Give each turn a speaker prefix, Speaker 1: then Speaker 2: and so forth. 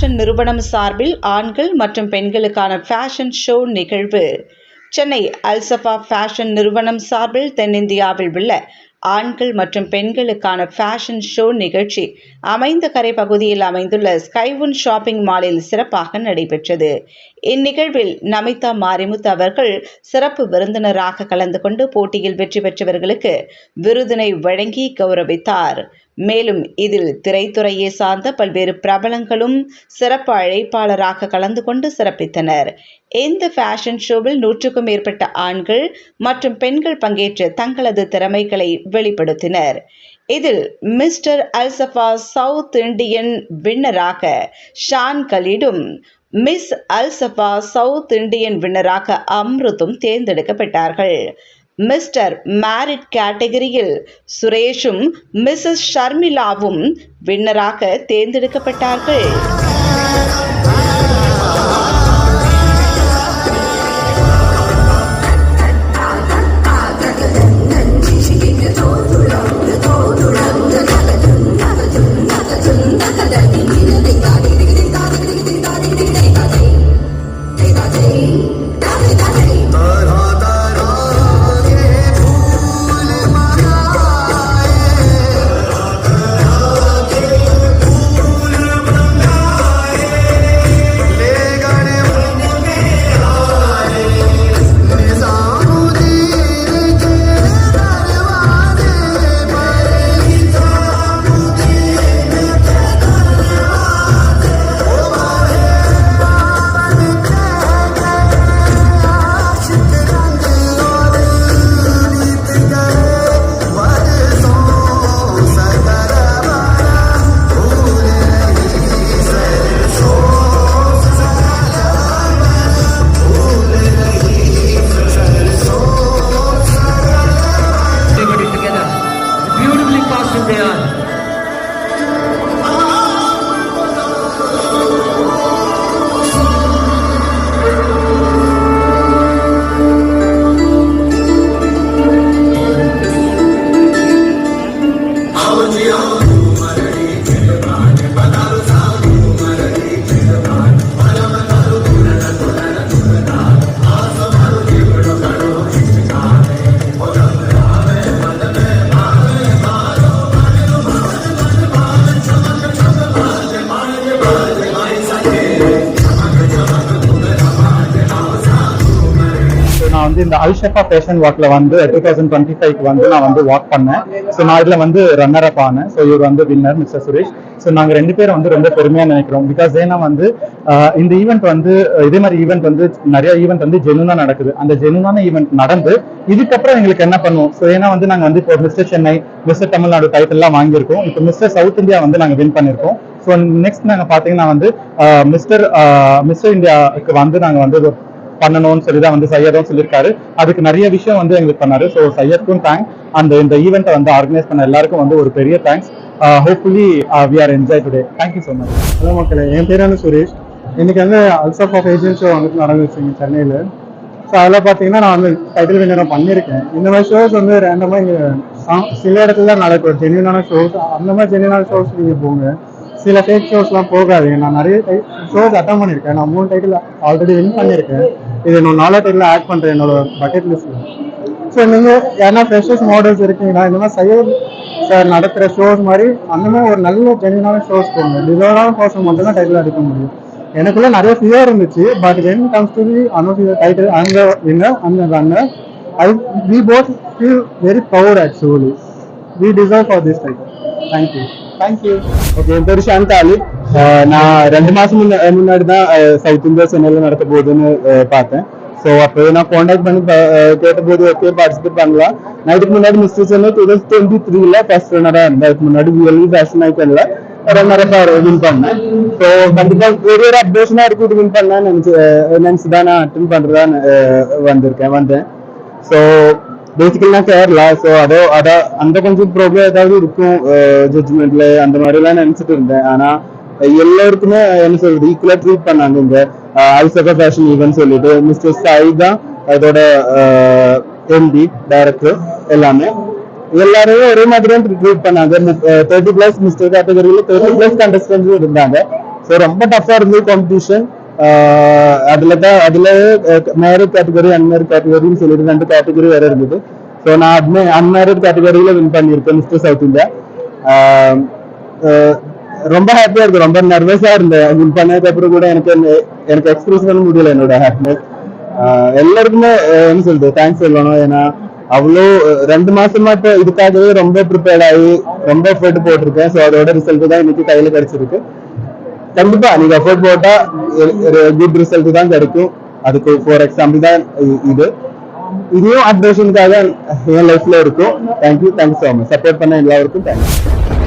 Speaker 1: Fashion நிறுவனம் சார்பில் ஆண்கள் மற்றும் பெண்களுக்கான ஃபேஷன் ஷோ நிகழ்வு. சென்னை அல்சஃபா ஃபேஷன் நிறுவனம் சார்பில் தென்னிந்தியாவில் உள்ள ஆண்கள் மற்றும் பெண்களுக்கான ஃபேஷன் ஷோ நிகழ்ச்சி அமைந்த கரை பகுதியில் அமைந்துள்ள ஸ்கைவுன் ஷாப்பிங் மாலில் சிறப்பாக நடைபெற்றது. இந்நிகழ்வில் நமிதா மாரிமுத்து அவர்கள் சிறப்பு விருந்தினராக கலந்து கொண்டு போட்டியில் வெற்றி பெற்றவர்களுக்கு விருதினை வழங்கி கௌரவித்தார். மேலும் இதில் திரைத்துறையை சார்ந்த பல்வேறு பிரபலங்களும் சிறப்பு அழைப்பாளராக கலந்து கொண்டு சிறப்பித்தனர். இந்த ஃபேஷன் ஷோவில் நூற்றுக்கும் மேற்பட்ட ஆண்கள் மற்றும் பெண்கள் பங்கேற்று தங்களது திறமைகளை வெளிப்படுத்தினர். இதில் மிஸ்டர் அல்சஃபா சவுத் இண்டியன் வின்னராக ஷான் கலீடும் மிஸ் அல்சஃபா சவுத் இண்டியன் வின்னராக அம்ருத்தும் தேர்ந்தெடுக்கப்பட்டார்கள். மிஸ்டர் மேரிட் கேட்டகரியில் சுரேஷும் மிஸ்ஸஸ் ஷர்மிளாவும் வின்னராக தேர்ந்தெடுக்கப்பட்டார்கள்.
Speaker 2: நான் வந்து இந்த அல்ஷெஃபா ஃபேஷன் வாக்ல வந்து டூ தௌசண்ட் டுவெண்ட்டி ஃபைவ்க்கு வந்து நான் வந்து வாக் பண்ணேன். ஸோ நான் இதில் வந்து ரன்னர் அப் ஆனேன். ஸோ இவர் வந்து வின்னர் மிஸ்டர் சுரேஷ் ஸோ நாங்கள் ரெண்டு பேரும் வந்து ரொம்ப பெருமையாக நினைக்கிறோம். பிகாஸ் ஏன்னா வந்து இந்த ஈவெண்ட் வந்து இதே மாதிரி ஈவெண்ட் வந்து நிறைய ஈவெண்ட் வந்து ஜெனுனா நடக்குது. அந்த ஜெனுனான ஈவெண்ட் நடந்து இதுக்கப்புறம் எங்களுக்கு என்ன பண்ணுவோம்? ஸோ ஏன்னா வந்து நாங்கள் வந்து இப்போ மிஸ்டர் சென்னை மிஸ்டர் தமிழ்நாடு டைட்டில்லாம் வாங்கியிருக்கோம். இப்போ மிஸ்டர் சவுத் இந்தியா வந்து நாங்கள் வின் பண்ணியிருக்கோம். ஸோ நெக்ஸ்ட் நாங்கள் பார்த்தீங்கன்னா வந்து மிஸ்டர் மிஸ்டர் இந்தியாவுக்கு வந்து நாங்கள் வந்து பண்ணணும்னு சொல்லி தான் வந்து சையதும் சொல்லியிருக்காரு. அதுக்கு நிறைய விஷயம் வந்து எங்களுக்கு பண்ணாரு. ஸோ சையத்க்கும் தேங்க் அந்த இந்த ஈவெண்ட்டை வந்து ஆர்கனைஸ் பண்ண எல்லாருக்கும் வந்து ஒரு பெரிய thanks hopefully we are enjoy today thank you so much
Speaker 3: hello மக்களே என் பேர் சுரேஷ். இன்னைக்கு வந்து அல்சப் ஆஃப் ஏஜென்ட் ஷோ வந்துட்டு நடந்துச்சுங்க சென்னையில். ஸோ அதில் பார்த்தீங்கன்னா நான் வந்து டைட்டில் வின்னரும் பண்ணியிருக்கேன். இந்த மாதிரி ஷோஸ் வந்து ரேண்டமாக இங்கே சில இடத்துல நடக்கும். ஜென்யூனான ஷோஸ் அந்த மாதிரி ஜென்யூனான ஷோஸ் நீங்கள் போங்க. சில ஃபேக் ஷோஸ்லாம் போகாதீங்க நான் நிறைய ஷோஸ் அட்டன் பண்ணியிருக்கேன். நான் மூணு டைட்டில் ஆல்ரெடி வின் பண்ணியிருக்கேன். இது என்னோட நாலா டைட்டில் ஆட் பண்ணுறேன் என்னோட பக்கெட் லிஸ்ட்டில் ஸோ நீங்கள் ஏன்னா ஃப்ரெஷர்ஸ் மாடல்ஸ் இருக்கீங்களா? இந்த மாதிரி சையத் சார் நடத்துகிற ஷோஸ் மாதிரி அந்த மாதிரி ஒரு நல்ல ஜென்யூனான ஷோஸ் போகணும் டிசர்வான பர்சன் மட்டும் தான் டைட்டில் எடுக்க முடியும். எனக்குள்ள நிறைய ஃபியர் இருந்துச்சு. But when comes to the announce title அந்த வின்னர் அந்த runner I we both feel very proud actually we deserve for this title thank you
Speaker 2: thank you
Speaker 3: okay என் பேர் മാസം அலி அஹ் நான் ரெண்டு மாசம் முன்ன முன்னாடி தான் சவுத் இந்தியா சென்னையில் நடத்த போகுதுன்னு பார்த்தேன் ஸோ அப்போ நான் காண்டாக்ட் பண்ணி கேட்டபோது ஓகே பார்ட்டிசிபேட் பண்ணலாம் நான் இதுக்கு முன்னாடி mister Chennai two thousand twenty த்ரீல ஃபர்ஸ்ட் ரன்னராக இருந்தேன் அதுக்கு முன்னாடி விஎல்இ ஃபேஷன் ஐக்கன்ல ரன்னராக வின் பண்ணேன் ஸோ கண்டிப்பா ஒரு ஒரு இருக்கு இது வின் பண்ணேன்னு தான் நான் அட்டன் பண்றதா வந்திருக்கேன் வந்தேன் ஸோ பேசிக்கலி நான் கேரளா ஸோ அதோ அத அந்த கொஞ்சம் ப்ராப்ளம் ஏதாவது இருக்கும் ஜட்ஜ்மெண்ட்ல அந்த மாதிரிலாம் நினைச்சிட்டு இருந்தேன். ஆனா எல்லாருக்குமே என்ன சொல்றது ஈக்குவலா ட்ரீட் பண்ணாங்க இங்க. ஐசக ஃபேஷன் ஈவென்ட் சொல்லிட்டு மிஸ்டர் சாய் தான் அதோட எம்டி டைரக்டர் எல்லாமே எல்லாரையும் ஒரே மாதிரி தான் ட்ரீட் பண்ணாங்க. தேர்ட்டி பிளஸ் மிஸ்டர் கேட்டகரியில தேர்ட்டி பிளஸ் கண்டஸ்டன்ஸ் இருந்தாங்க.
Speaker 4: ஸோ ரொம்ப டஃபா இருந்தது காம்படிஷன் அதில் தான் அதில் மேரிட் கேட்டகரி அன்மேரிட் கேட்டகரின்னு சொல்லிட்டு ரெண்டு கேட்டகரி வேற இருந்தது ஸோ நான் அட்மே அன்மேரிட் கேட்டகரியில் வின் பண்ணியிருக்கேன் மிஸ்டர் சவுத் இந்தியா ரொம்ப ஹாப்பியாக இருக்கு ரொம்ப நர்வஸாக இருந்தேன் வின் பண்ணதுக்கு அப்புறம் கூட எனக்கு எனக்கு எக்ஸ்பிரஸ் பண்ண முடியல என்னோட ஹாப்பினஸ் எல்லாருக்குமே என்ன சொல்றது தேங்க்ஸ் சொல்லணும் ஏன்னா அவ்வளோ ரெண்டு மாசமா இப்போ இதுக்காகவே ரொம்ப ப்ரிப்பேர்ட் ஆகி ரொம்ப எஃபர்ட் போட்டிருக்கேன் ஸோ அதோட ரிசல்ட் தான் இன்னைக்கு கையில் கிடைச்சிருக்கு கண்டிப்பா நீங்க எஃபோர்ட் போட்டா குட் ரிசல்ட் தான் கிடைக்கும். அதுக்கு ஃபார் எக்ஸாம்பிள் தான் இது இதையும் அப்டேஷனுக்காக என் லைஃப்ல இருக்கும். Thank you thank you so much support பண்ண எல்லாருக்கும் தேங்க்யூ